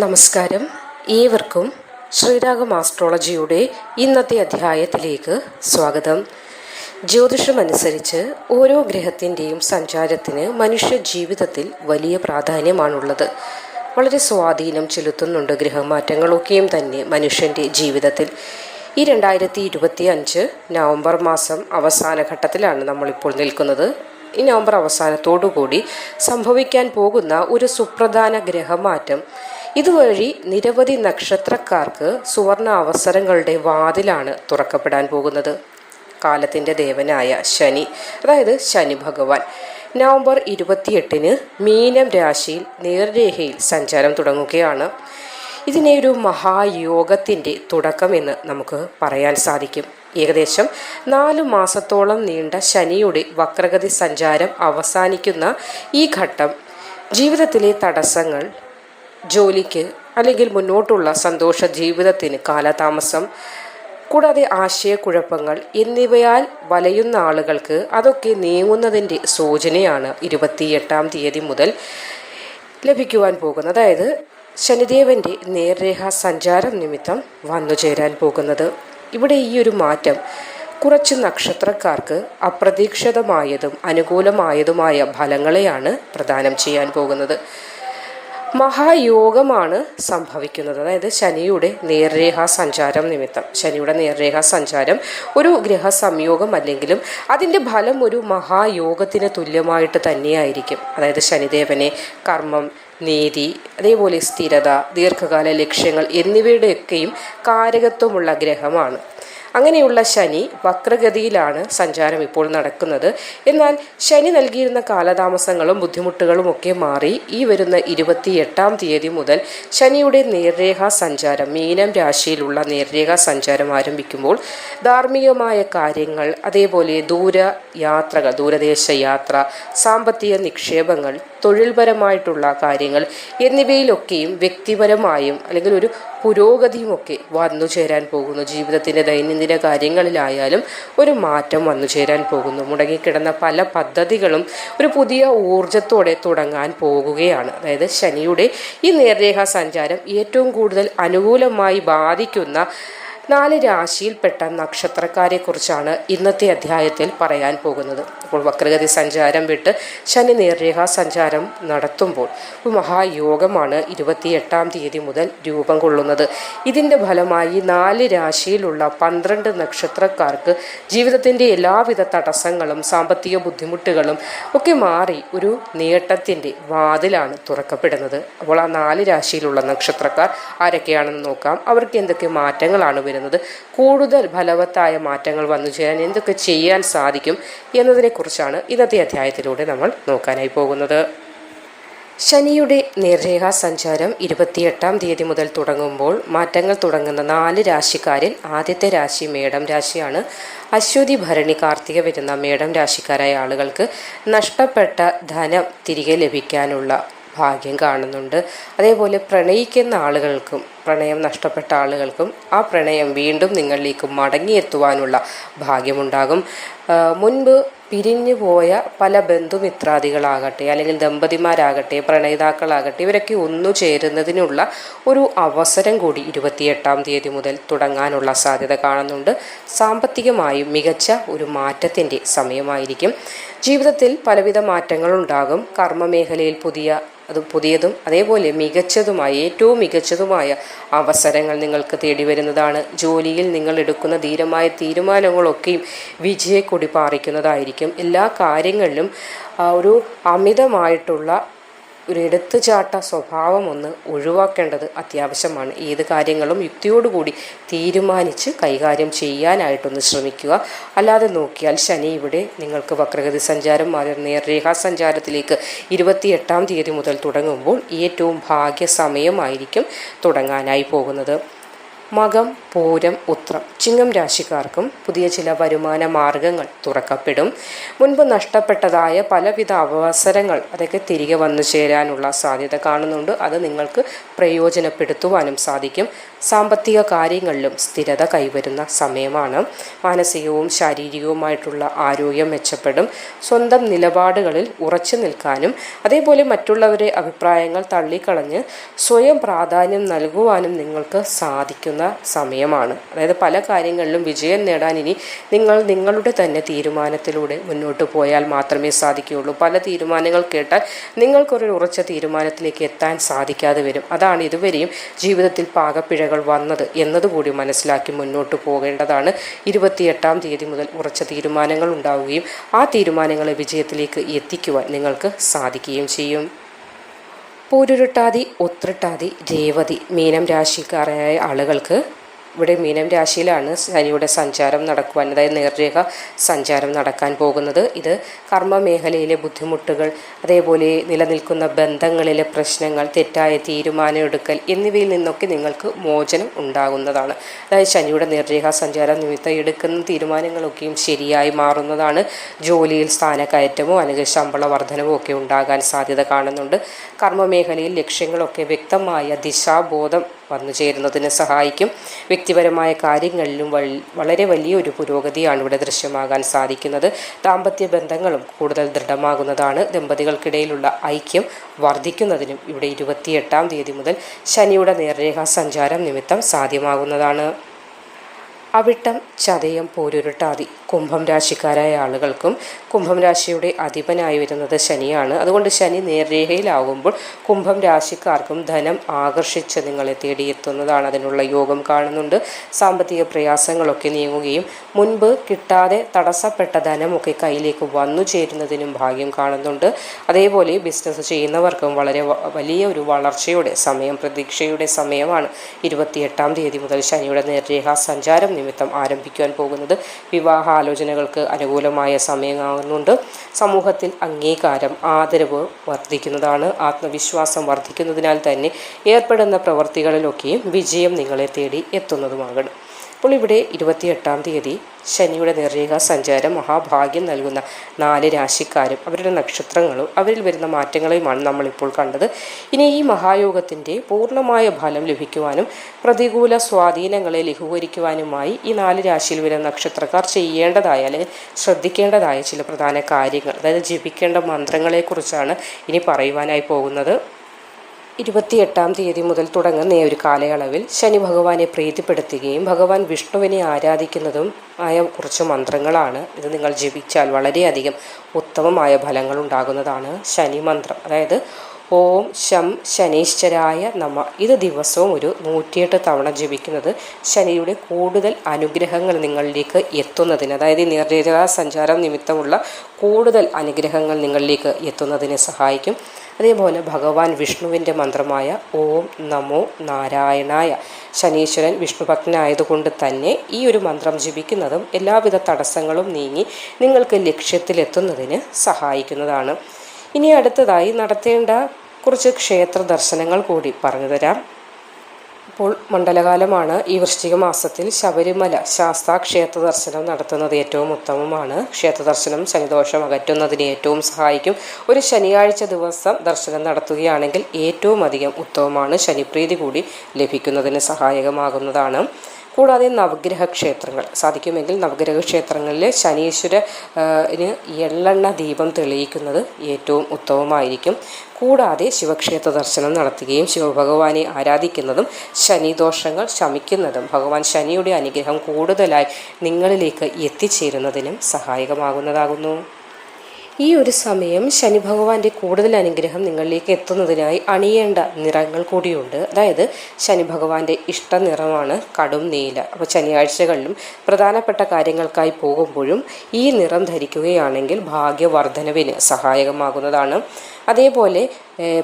നമസ്കാരം. ഏവർക്കും ശ്രീരാഗം ആസ്ട്രോളജിയുടെ ഇന്നത്തെ അധ്യായത്തിലേക്ക് സ്വാഗതം. ജ്യോതിഷമനുസരിച്ച് ഓരോ ഗ്രഹത്തിന്റെയും സഞ്ചാരത്തിന് മനുഷ്യ ജീവിതത്തിൽ വലിയ പ്രാധാന്യമാണുള്ളത്. വളരെ സ്വാധീനം ചെലുത്തുന്നുണ്ട് ഗ്രഹമാറ്റങ്ങളൊക്കെയും തന്നെ മനുഷ്യന്റെ ജീവിതത്തിൽ. ഈ രണ്ടായിരത്തി ഇരുപത്തി അഞ്ച് നവംബർ മാസം അവസാന ഘട്ടത്തിലാണ് നമ്മളിപ്പോൾ നിൽക്കുന്നത്. ഈ നവംബർ അവസാനത്തോടുകൂടി സംഭവിക്കാൻ പോകുന്ന ഒരു സുപ്രധാന ഗ്രഹമാറ്റം ഇതുവഴി നിരവധി നക്ഷത്രക്കാർക്ക് സുവർണ അവസരങ്ങളുടെ വാതിലാണ് തുറക്കപ്പെടാൻ പോകുന്നത്. കാലത്തിന്റെ ദേവനായ ശനി അതായത് ശനി ഭഗവാൻ നവംബർ ഇരുപത്തിയെട്ടിന് മീനം രാശിയിൽ നേർരേഖയിൽ സഞ്ചാരം തുടങ്ങുകയാണ്. ഇതിനെ ഒരു മഹായോഗത്തിന്റെ തുടക്കമെന്ന് നമുക്ക് പറയാൻ സാധിക്കും. ഏകദേശം നാലു മാസത്തോളം നീണ്ട ശനിയുടെ വക്രഗതി സഞ്ചാരം അവസാനിക്കുന്ന ഈ ഘട്ടം ജീവിതത്തിലെ തടസ്സങ്ങൾ ജോലിക്ക് അല്ലെങ്കിൽ മുന്നോട്ടുള്ള സന്തോഷ ജീവിതത്തിന് കാലതാമസം കൂടാതെ ആശയക്കുഴപ്പങ്ങൾ എന്നിവയാൽ വലയുന്ന ആളുകൾക്ക് അതൊക്കെ നീങ്ങുന്നതിന്റെ സൂചനയാണ് ഇരുപത്തിയെട്ടാം തീയതി മുതൽ ലഭിക്കുവാൻ പോകുന്നത്. അതായത് ശനിദേവന്റെ നേർരേഖ സഞ്ചാരം നിമിത്തം വന്നു ചേരാൻ പോകുന്നത്. ഇവിടെ ഈ ഒരു മാറ്റം കുറച്ച് നക്ഷത്രക്കാർക്ക് അപ്രതീക്ഷിതമായതും അനുകൂലമായതുമായ ഫലങ്ങളെയാണ് പ്രദാനം ചെയ്യാൻ പോകുന്നത്. മഹായോഗമാണ് സംഭവിക്കുന്നത്. അതായത് ശനിയുടെ നേർരേഖാ സഞ്ചാരം നിമിത്തം. ശനിയുടെ നേർരേഖാ സഞ്ചാരം ഒരു ഗ്രഹ സംയോഗം അല്ലെങ്കിലും അതിന്റെ ഫലം ഒരു മഹായോഗത്തിന് തുല്യമായിട്ട് തന്നെയായിരിക്കും. അതായത് ശനിദേവനെ കർമ്മം നീതി അതേപോലെ സ്ഥിരത ദീർഘകാല ലക്ഷ്യങ്ങൾ എന്നിവയുടെയൊക്കെയും കാരകത്വമുള്ള ഗ്രഹമാണ്. അങ്ങനെയുള്ള ശനി വക്രഗതിയിലാണ് സഞ്ചാരം ഇപ്പോൾ നടക്കുന്നത്. എന്നാൽ ശനി നൽകിയിരുന്ന കാലതാമസങ്ങളും ബുദ്ധിമുട്ടുകളും ഒക്കെ മാറി ഈ വരുന്ന ഇരുപത്തിയെട്ടാം തീയതി മുതൽ ശനിയുടെ നേർരേഖാ സഞ്ചാരം മീനം രാശിയിലുള്ള നേർരേഖാ സഞ്ചാരം ആരംഭിക്കുമ്പോൾ ധാർമ്മികമായ കാര്യങ്ങൾ അതേപോലെ ദൂര യാത്രകൾ ദൂരദേശ യാത്ര സാമ്പത്തിക നിക്ഷേപങ്ങൾ തൊഴിൽപരമായിട്ടുള്ള കാര്യങ്ങൾ എന്നിവയിലൊക്കെയും വ്യക്തിപരമായും അല്ലെങ്കിൽ ഒരു പുരോഗതിയുമൊക്കെ വന്നു ചേരാൻ പോകുന്നു. ജീവിതത്തിന്റെ ദൈനംദിന കാര്യങ്ങളിലായാലും ഒരു മാറ്റം വന്നു ചേരാൻ പോകുന്നു. മുടങ്ങിക്കിടന്ന പല പദ്ധതികളും ഒരു പുതിയ ഊർജത്തോടെ തുടങ്ങാൻ പോകുകയാണ്. അതായത് ശനിയുടെ ഈ നേർരേഖാ സഞ്ചാരം ഏറ്റവും കൂടുതൽ അനുകൂലമായി ബാധിക്കുന്ന നാല് രാശിയിൽപ്പെട്ട നക്ഷത്രക്കാരെക്കുറിച്ചാണ് ഇന്നത്തെ അധ്യായത്തിൽ പറയാൻ പോകുന്നത്. അപ്പോൾ വക്രഗതി സഞ്ചാരം വിട്ട് ശനി നേർരേഖാ സഞ്ചാരം നടത്തുമ്പോൾ മഹായോഗമാണ് ഇരുപത്തിയെട്ടാം തീയതി മുതൽ രൂപം കൊള്ളുന്നത്. ഇതിന്റെ ഫലമായി നാല് രാശിയിലുള്ള പന്ത്രണ്ട് നക്ഷത്രക്കാർക്ക് ജീവിതത്തിന്റെ എല്ലാവിധ തടസ്സങ്ങളും സാമ്പത്തിക ബുദ്ധിമുട്ടുകളും ഒക്കെ മാറി ഒരു നേട്ടത്തിന്റെ വാതിലാണ് തുറക്കപ്പെടുന്നത്. അപ്പോൾ ആ നാല് രാശിയിലുള്ള നക്ഷത്രക്കാർ ആരൊക്കെയാണെന്ന് നോക്കാം. അവർക്ക് എന്തൊക്കെ മാറ്റങ്ങളാണ് വരുന്നത്? കൂടുതൽ ഫലവത്തായ മാറ്റങ്ങൾ വന്നു ചേരാൻ എന്തൊക്കെ ചെയ്യാൻ സാധിക്കും എന്നതിനെക്കുറിച്ചാണ് ഇന്നത്തെ അധ്യായത്തിലൂടെ നമ്മൾ നോക്കാനായി പോകുന്നത്. ശനിയുടെ നേർരേഖാ സഞ്ചാരം ഇരുപത്തിയെട്ടാം തീയതി മുതൽ തുടങ്ങുമ്പോൾ മാറ്റങ്ങൾ തുടങ്ങുന്ന നാല് രാശിക്കാരിൽ ആദ്യത്തെ രാശി മേടം രാശിയാണ്. അശ്വതി ഭരണി കാർത്തിക വരുന്ന മേടം രാശിക്കാരായ ആളുകൾക്ക് നഷ്ടപ്പെട്ട ധനം തിരികെ ലഭിക്കാനുള്ള ഭാഗ്യം കാണുന്നുണ്ട്. അതേപോലെ പ്രണയിക്കുന്ന ആളുകൾക്കും പ്രണയം നഷ്ടപ്പെട്ട ആളുകൾക്കും ആ പ്രണയം വീണ്ടും നിങ്ങളിലേക്ക് മടങ്ങിയെത്തുവാനുള്ള ഭാഗ്യമുണ്ടാകും. മുൻപ് പിരിഞ്ഞു പോയ പല ബന്ധുമിത്രാദികളാകട്ടെ അല്ലെങ്കിൽ ദമ്പതിമാരാകട്ടെ പ്രണയിതാക്കളാകട്ടെ ഇവരൊക്കെ ഒന്നു ചേരുന്നതിനുള്ള ഒരു അവസരം കൂടി ഇരുപത്തിയെട്ടാം തീയതി മുതൽ തുടങ്ങാനുള്ള സാധ്യത കാണുന്നുണ്ട്. സാമ്പത്തികമായും മികച്ച ഒരു മാറ്റത്തിന്റെ സമയമായിരിക്കും. ജീവിതത്തിൽ പലവിധ മാറ്റങ്ങളുണ്ടാകും കർമ്മമേഖലയിൽ പുതിയ അത് പുതിയതും അതേപോലെ മികച്ചതുമായ ഏറ്റവും മികച്ചതുമായ അവസരങ്ങൾ നിങ്ങൾക്ക് തേടി വരുന്നതാണ്. ജോലിയിൽ നിങ്ങൾ എടുക്കുന്ന ധീരമായ തീരുമാനങ്ങളൊക്കെയും വിജയക്കൊടി പാറിക്കുന്നതായിരിക്കും. എല്ലാ കാര്യങ്ങളിലും ഒരു അമിതമായിട്ടുള്ള ഒരു എടുത്തുചാട്ട സ്വഭാവം ഒന്ന് ഒഴിവാക്കേണ്ടത് അത്യാവശ്യമാണ്. ഏത് കാര്യങ്ങളും യുക്തിയോടുകൂടി തീരുമാനിച്ച് കൈകാര്യം ചെയ്യാനായിട്ടൊന്ന് ശ്രമിക്കുക. അല്ലാതെ നോക്കിയാൽ ശനി ഇവിടെ നിങ്ങൾക്ക് വക്രഗതി സഞ്ചാരം നേർരേഖാ സഞ്ചാരത്തിലേക്ക് ഇരുപത്തിയെട്ടാം തീയതി മുതൽ തുടങ്ങുമ്പോൾ ഏറ്റവും ഭാഗ്യ സമയമായിരിക്കും തുടങ്ങാനായി പോകുന്നത്. മകം പൂരം ഉത്രം ചിങ്ങം രാശിക്കാർക്കും പുതിയ ചില വരുമാന മാർഗങ്ങൾ തുറക്കപ്പെടും. മുൻപ് നഷ്ടപ്പെട്ടതായ പലവിധ അവസരങ്ങൾ അതൊക്കെ തിരികെ വന്നു ചേരാനുള്ള സാധ്യത കാണുന്നുണ്ട്. അത് നിങ്ങൾക്ക് പ്രയോജനപ്പെടുത്തുവാനും സാധിക്കും. സാമ്പത്തിക കാര്യങ്ങളിലും സ്ഥിരത കൈവരുന്ന സമയമാണ്. മാനസികവും ശാരീരികവുമായിട്ടുള്ള ആരോഗ്യം മെച്ചപ്പെടും. സ്വന്തം നിലപാടുകളിൽ ഉറച്ചു നിൽക്കാനും അതേപോലെ മറ്റുള്ളവരെ അഭിപ്രായങ്ങൾ തള്ളിക്കളഞ്ഞ് സ്വയം പ്രാധാന്യം നൽകുവാനും നിങ്ങൾക്ക് സാധിക്കുന്ന സമയമാണ് അതായത് പല കാര്യങ്ങളിലും വിജയം നേടാൻ ഇനി നിങ്ങൾ നിങ്ങളുടെ തന്നെ തീരുമാനത്തിലൂടെ മുന്നോട്ട് പോയാൽ മാത്രമേ സാധിക്കുകയുള്ളൂ. പല തീരുമാനങ്ങൾ കേട്ടാൽ നിങ്ങൾക്കൊരു ഉറച്ച തീരുമാനത്തിലേക്ക് എത്താൻ സാധിക്കാതെ വരും. അതാണ് ഇതുവരെയും ജീവിതത്തിൽ പാകപ്പിഴകൾ വന്നത് എന്നതുകൂടി മനസ്സിലാക്കി മുന്നോട്ട് പോകേണ്ടതാണ്. ഇരുപത്തിയെട്ടാം തീയതി മുതൽ ഉറച്ച തീരുമാനങ്ങൾ ഉണ്ടാവുകയും ആ തീരുമാനങ്ങളെ വിജയത്തിലേക്ക് എത്തിക്കുവാൻ നിങ്ങൾക്ക് സാധിക്കുകയും ചെയ്യും. പൂരുരുട്ടാതി ഒത്രിട്ടാതി രേവതി മീനം രാശിക്കാരായ ആളുകൾക്ക് ഇവിടെ മീനം രാശിയിലാണ് ശനിയുടെ സഞ്ചാരം നടക്കുവാൻ അതായത് നേർരേഖ സഞ്ചാരം നടക്കാൻ പോകുന്നത്. ഇത് കർമ്മ മേഖലയിലെ ബുദ്ധിമുട്ടുകൾ അതേപോലെ നിലനിൽക്കുന്ന ബന്ധങ്ങളിലെ പ്രശ്നങ്ങൾ തെറ്റായ തീരുമാനമെടുക്കൽ എന്നിവയിൽ നിന്നൊക്കെ നിങ്ങൾക്ക് മോചനം ഉണ്ടാകുന്നതാണ്. അതായത് ശനിയുടെ നേർരേഖ സഞ്ചാരം നിമിത്തം എടുക്കുന്ന തീരുമാനങ്ങളൊക്കെയും ശരിയായി മാറുന്നതാണ്. ജോലിയിൽ സ്ഥാനക്കയറ്റമോ അല്ലെങ്കിൽ ശമ്പള വർധനവോ ഒക്കെ ഉണ്ടാകാൻ സാധ്യത കാണുന്നുണ്ട്. കർമ്മ മേഖലയിൽ ലക്ഷ്യങ്ങളൊക്കെ വ്യക്തമായ ദിശാബോധം വന്നു ചേരുന്നതിന് സഹായിക്കും. വ്യക്തിപരമായ കാര്യങ്ങളിലും വളരെ വലിയൊരു പുരോഗതിയാണ് ഇവിടെ ദൃശ്യമാകാൻ സാധിക്കുന്നത്. ദാമ്പത്യ ബന്ധങ്ങളും കൂടുതൽ ദൃഢമാകുന്നതാണ്. ദമ്പതികൾക്കിടയിലുള്ള ഐക്യം വർദ്ധിക്കുന്നതിനും ഇവിടെ ഇരുപത്തിയെട്ടാം തീയതി മുതൽ ശനിയുടെ നേർരേഖാ സഞ്ചാരം നിമിത്തം സാധ്യമാകുന്നതാണ്. അവിട്ടം ചതയം പോരുരുട്ടാതി. കുംഭം രാശിക്കാരായ ആളുകൾക്കും കുംഭം രാശിയുടെ അധിപനായി വരുന്നത് ശനിയാണ്. അതുകൊണ്ട് ശനി നേർരേഖയിലാകുമ്പോൾ കുംഭം രാശിക്കാർക്കും ധനം ആകർഷിച്ച് നിങ്ങളെ തേടിയെത്തുന്നതാണ് അതിനുള്ള യോഗം കാണുന്നുണ്ട്. സാമ്പത്തിക പ്രയാസങ്ങളൊക്കെ നീങ്ങുകയും മുൻപ് കിട്ടാതെ തടസ്സപ്പെട്ട ധനമൊക്കെ കയ്യിലേക്ക് വന്നു ചേരുന്നതിനും ഭാഗ്യം കാണുന്നുണ്ട്. അതേപോലെ ബിസിനസ് ചെയ്യുന്നവർക്കും വളരെ വലിയ ഒരു വളർച്ചയുടെ സമയം പ്രതീക്ഷയുടെ സമയമാണ്. ഇരുപത്തിയെട്ടാം തീയതി മുതൽ ശനിയുടെ നേർരേഖാ സഞ്ചാരം നിമിത്തം ആരംഭിക്കുവാൻ പോകുന്നത്. വിവാഹാലോചനകൾക്ക് അനുകൂലമായ സമയമാകുന്നുണ്ട്. സമൂഹത്തിൽ അംഗീകാരം ആദരവ് വർദ്ധിക്കുന്നതാണ്. ആത്മവിശ്വാസം വർദ്ധിക്കുന്നതിനാൽ തന്നെ ഏർപ്പെടുന്ന പ്രവർത്തികളിലൊക്കെയും വിജയം നിങ്ങളെ തേടി എത്തുന്നതുമാകണം. അപ്പോൾ ഇവിടെ ഇരുപത്തിയെട്ടാം തീയതി ശനിയുടെ നിർരേഖ സഞ്ചാരം മഹാഭാഗ്യം നൽകുന്ന നാല് രാശിക്കാരും അവരുടെ നക്ഷത്രങ്ങളും അവരിൽ വരുന്ന മാറ്റങ്ങളെയുമാണ് നമ്മളിപ്പോൾ കണ്ടത്. ഇനി ഈ മഹായോഗത്തിന്റെ പൂർണമായ ഫലം ലഭിക്കുവാനും പ്രതികൂല സ്വാധീനങ്ങളെ ലഘൂകരിക്കുവാനുമായി ഈ നാല് രാശിയിൽ വരുന്ന നക്ഷത്രക്കാർ ചെയ്യേണ്ടതായ അല്ലെങ്കിൽ ശ്രദ്ധിക്കേണ്ടതായ ചില പ്രധാന കാര്യങ്ങൾ അതായത് ജപിക്കേണ്ട മന്ത്രങ്ങളെക്കുറിച്ചാണ് ഇനി പറയുവാനായി പോകുന്നത്. ഇരുപത്തിയെട്ടാം തീയതി മുതൽ തുടങ്ങുന്ന ഒരു കാലയളവിൽ ശനി ഭഗവാനെ പ്രീതിപ്പെടുത്തുകയും ഭഗവാൻ വിഷ്ണുവിനെ ആരാധിക്കുന്നതും ആയ കുറച്ച് മന്ത്രങ്ങളാണ്. ഇത് നിങ്ങൾ ജപിച്ചാൽ വളരെയധികം ഉത്തമമായ ഫലങ്ങൾ ഉണ്ടാകുന്നതാണ് ശനി മന്ത്രം. അതായത് ഓം ശം ശനീശ്വരായ നമ. ഇത് ദിവസവും ഒരു നൂറ്റിയെട്ട് തവണ ജപിക്കുന്നത് ശനിയുടെ കൂടുതൽ അനുഗ്രഹങ്ങൾ നിങ്ങളിലേക്ക് എത്തുന്നതിന് അതായത് നിർദ്ദേശ സഞ്ചാരം നിമിത്തമുള്ള കൂടുതൽ അനുഗ്രഹങ്ങൾ നിങ്ങളിലേക്ക് എത്തുന്നതിന് സഹായിക്കും. അതേപോലെ ഭഗവാൻ വിഷ്ണുവിന്റെ മന്ത്രമായ ഓം നമോ നാരായണായ ശനീശ്വരൻ വിഷ്ണുഭക്തനായതുകൊണ്ട് തന്നെ ഈ ഒരു മന്ത്രം ജപിക്കുന്നതും എല്ലാവിധ തടസ്സങ്ങളും നീങ്ങി നിങ്ങൾക്ക് ലക്ഷ്യത്തിലെത്തുന്നതിന് സഹായിക്കുന്നതാണ്. ഇനി അടുത്തതായി നടത്തേണ്ട കുറച്ച് ക്ഷേത്ര ദർശനങ്ങൾ കൂടി പറഞ്ഞു തരാം. ഇപ്പോൾ മണ്ഡലകാലമാണ്. ഈ വൃശ്ചിക മാസത്തിൽ ശബരിമല ശാസ്താ ക്ഷേത്ര ദർശനം നടത്തുന്നത് ഏറ്റവും ഉത്തമമാണ്. ക്ഷേത്ര ദർശനം ശനിദോഷം അകറ്റുന്നതിന് ഏറ്റവും സഹായിക്കും. ഒരു ശനിയാഴ്ച ദിവസം ദർശനം നടത്തുകയാണെങ്കിൽ ഏറ്റവും അധികം ഉത്തമമാണ്. ശനിപ്രീതി കൂടി ലഭിക്കുന്നതിന് സഹായകമാകുന്നതാണ്. കൂടാതെ നവഗ്രഹ ക്ഷേത്രങ്ങൾ സാധിക്കുമെങ്കിൽ നവഗ്രഹ ക്ഷേത്രങ്ങളിൽ ശനീശ്വരന് എള്ളെണ്ണ ദീപം തെളിയിക്കുന്നത് ഏറ്റവും ഉത്തമമായിരിക്കും. കൂടാതെ ശിവക്ഷേത്ര ദർശനം നടത്തുകയും ശിവഭഗവാനെ ആരാധിക്കുന്നതും ശനിദോഷങ്ങൾ ശമിക്കുന്നതും ഭഗവാൻ ശനിയുടെ അനുഗ്രഹം കൂടുതലായി നിങ്ങളിലേക്ക് എത്തിച്ചേരുന്നതിനും സഹായകമാകുന്നതാകുന്നു. ഈ ഒരു സമയം ശനി ഭഗവാന്റെ കൂടുതൽ അനുഗ്രഹം നിങ്ങളിലേക്ക് എത്തുന്നതിനായി അണിയേണ്ട നിറങ്ങൾ കൂടിയുണ്ട്. അതായത് ശനി ഭഗവാന്റെ ഇഷ്ട നിറമാണ് കടും നീല. അപ്പോൾ ശനിയാഴ്ചകളിലും പ്രധാനപ്പെട്ട കാര്യങ്ങൾക്കായി പോകുമ്പോഴും ഈ നിറം ധരിക്കുകയാണെങ്കിൽ ഭാഗ്യവർദ്ധനവിന് സഹായകമാകുന്നതാണ്. അതേപോലെ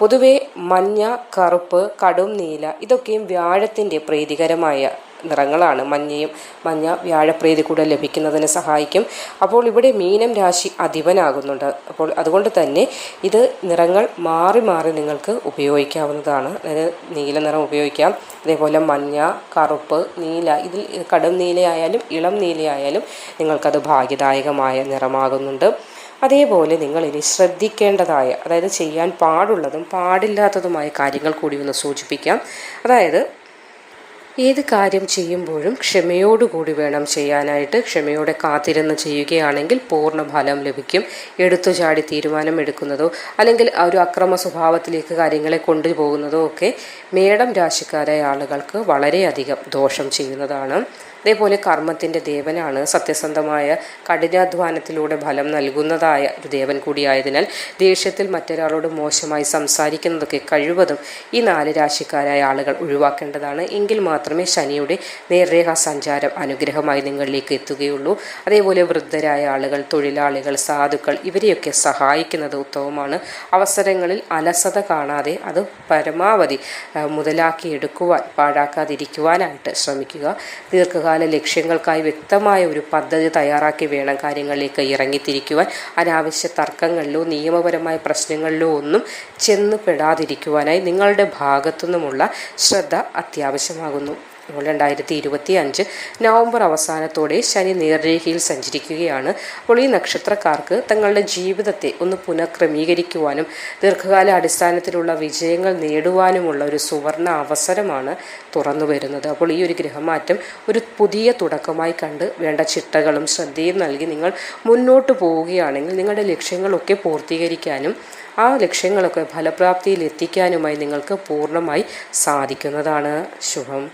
പൊതുവെ മഞ്ഞ കറുപ്പ് കടും നീല ഇതൊക്കെയും വ്യാഴത്തിന്റെ പ്രീതികരമായ നിറങ്ങളാണ്. മഞ്ഞയും മഞ്ഞ വ്യാഴപ്രീതി കൂടെ ലഭിക്കുന്നതിന് സഹായിക്കും. അപ്പോൾ ഇവിടെ മീനം രാശി അധിപനാകുന്നുണ്ട്. അപ്പോൾ അതുകൊണ്ട് തന്നെ ഇത് നിറങ്ങൾ മാറി മാറി നിങ്ങൾക്ക് ഉപയോഗിക്കാവുന്നതാണ്. അതായത് നീല നിറം ഉപയോഗിക്കാം. അതേപോലെ മഞ്ഞ കറുപ്പ് നീല ഇതിൽ കടും നീലയായാലും ഇളം നീലയായാലും നിങ്ങൾക്കത് ഭാഗ്യദായകമായ നിറമാകുന്നുണ്ട്. അതേപോലെ നിങ്ങൾ ഇനി ശ്രദ്ധിക്കേണ്ടതായ അതായത് ചെയ്യാൻ പാടുള്ളതും പാടില്ലാത്തതുമായ കാര്യങ്ങൾ കൂടി ഒന്ന് സൂചിപ്പിക്കാം. അതായത് ഏത് കാര്യം ചെയ്യുമ്പോഴും ക്ഷമയോടുകൂടി വേണം ചെയ്യാനായിട്ട് ക്ഷമയോടെ കാത്തിരുന്ന് ചെയ്യുകയാണെങ്കിൽ പൂർണ ഫലം ലഭിക്കും. എടുത്തു ചാടി തീരുമാനം എടുക്കുന്നതോ അല്ലെങ്കിൽ ഒരു അക്രമ സ്വഭാവത്തിലേക്ക് കാര്യങ്ങളെ കൊണ്ടുപോകുന്നതോ ഒക്കെ മേടം രാശിക്കാരായ ആളുകൾക്ക് വളരെയധികം ദോഷം ചെയ്യുന്നതാണ്. അതേപോലെ കർമ്മത്തിന്റെ ദേവനാണ് സത്യസന്ധമായ കഠിനാധ്വാനത്തിലൂടെ ഫലം നൽകുന്നതായ ഒരു ദേവൻ കൂടിയായതിനാൽ ദേഷ്യത്തിൽ മറ്റൊരാളോട് മോശമായി സംസാരിക്കുന്നതൊക്കെ കഴിവതും ഈ നാല് രാശിക്കാരായ ആളുകൾ ഒഴിവാക്കേണ്ടതാണ്. എങ്കിൽ മാത്രമേ ശനിയുടെ നേർരേഖ സഞ്ചാരം അനുഗ്രഹമായി നിങ്ങളിലേക്ക് എത്തുകയുള്ളൂ. അതേപോലെ വൃദ്ധരായ ആളുകൾ തൊഴിലാളികൾ സാധുക്കൾ ഇവരെയൊക്കെ സഹായിക്കുന്നത് ഉത്തമമാണ്. അവസരങ്ങളിൽ അലസത കാണാതെ അത് പരമാവധി മുതലാക്കിയെടുക്കുവാൻ പാഴാക്കാതിരിക്കുവാനായിട്ട് ശ്രമിക്കുക. ദീർഘകാല ലക്ഷ്യങ്ങൾക്കായി വ്യക്തമായ ഒരു പദ്ധതി തയ്യാറാക്കി വേണം കാര്യങ്ങളിലേക്ക് ഇറങ്ങിത്തിരിക്കുവാൻ. അനാവശ്യ തർക്കങ്ങളിലോ നിയമപരമായ പ്രശ്നങ്ങളിലോ ഒന്നും ചെന്ന് പെടാതിരിക്കുവാനായി നിങ്ങളുടെ ഭാഗത്തുനിന്നുമുള്ള ശ്രദ്ധ അത്യാവശ്യമാകുന്നു. ഇപ്പോൾ രണ്ടായിരത്തി ഇരുപത്തി അഞ്ച് നവംബർ അവസാനത്തോടെ ശനി നേർരേഖയിൽ സഞ്ചരിക്കുകയാണ്. അപ്പോൾ ഈ നക്ഷത്രക്കാർക്ക് തങ്ങളുടെ ജീവിതത്തെ ഒന്ന് പുനഃക്രമീകരിക്കുവാനും ദീർഘകാല അടിസ്ഥാനത്തിലുള്ള വിജയങ്ങൾ നേടുവാനുമുള്ള ഒരു സുവർണ അവസരമാണ് തുറന്നു വരുന്നത്. അപ്പോൾ ഈ ഒരു ഗ്രഹമാറ്റം ഒരു പുതിയ തുടക്കമായി കണ്ട് വേണ്ട ചിട്ടകളും ശ്രദ്ധയും നൽകി നിങ്ങൾ മുന്നോട്ട് പോവുകയാണെങ്കിൽ നിങ്ങളുടെ ലക്ഷ്യങ്ങളൊക്കെ പൂർത്തീകരിക്കാനും ആ ലക്ഷ്യങ്ങളൊക്കെ ഫലപ്രാപ്തിയിൽ എത്തിക്കാനുമായി നിങ്ങൾക്ക് പൂർണമായി സാധിക്കുന്നതാണ്. ശുഭം.